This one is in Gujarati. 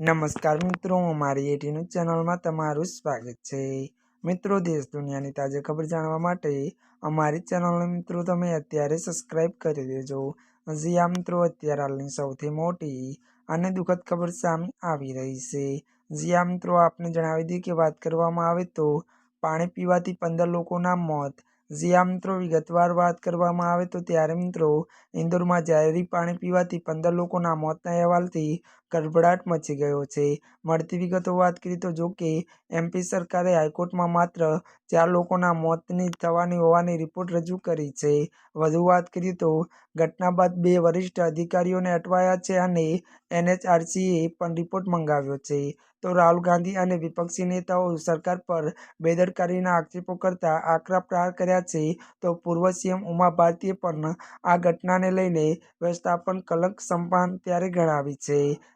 નમસ્કાર મિત્રો અમારી એટીનું ચેનલમાં તમારું સ્વાગત છે. મિત્રો, દેશ દુનિયાની તાજા ખબર જાણવા માટે અમારી ચેનલને મિત્રો તમે અત્યારે સબસ્ક્રાઇબ કરી દેજો. હજી આ મિત્રો અત્યારે હાલની સૌથી મોટી અને દુઃખદ ખબર સામે આવી રહી છે. જી આ મિત્રો આપને જણાવી દઈએ કે વાત કરવામાં આવે તો પાણી પીવાથી પંદર લોકોના મોત. જી આ મિત્રો વિગતવાર વાત કરવામાં આવે તો ત્યારે મિત્રો ઇન્દોરમાં ઝેરી પાણી પીવાથી પંદર લોકોના મોતના અહેવાલથી ગડબડાટ મચી ગયો છે. મળતી વિગતો વાત કરીએ તો જો કે એમપી સરકારે હાઈકોર્ટમાં માત્ર ચાર લોકોના મોતની થવાની હોવાની રિપોર્ટ રજૂ કરી છે. વધુ વાત કરીએ તો, ઘટના બાદ બે વરિષ્ઠ અધિકારીઓને અટવાયા છે અને એનએચઆરસીએ પણ રિપોર્ટ મંગાવ્યો છે. તો રાહુલ ગાંધી અને વિપક્ષી નેતાઓ સરકાર પર બેદરકારીના આક્ષેપો કરતા આકરા પ્રહાર કર્યા છે. તો પૂર્વ સીએમ ઉમા ભારતીએ પણ આ ઘટનાને લઈને વ્યવસ્થાપન કલંક સંપાન ત્યારે ગણાવી છે.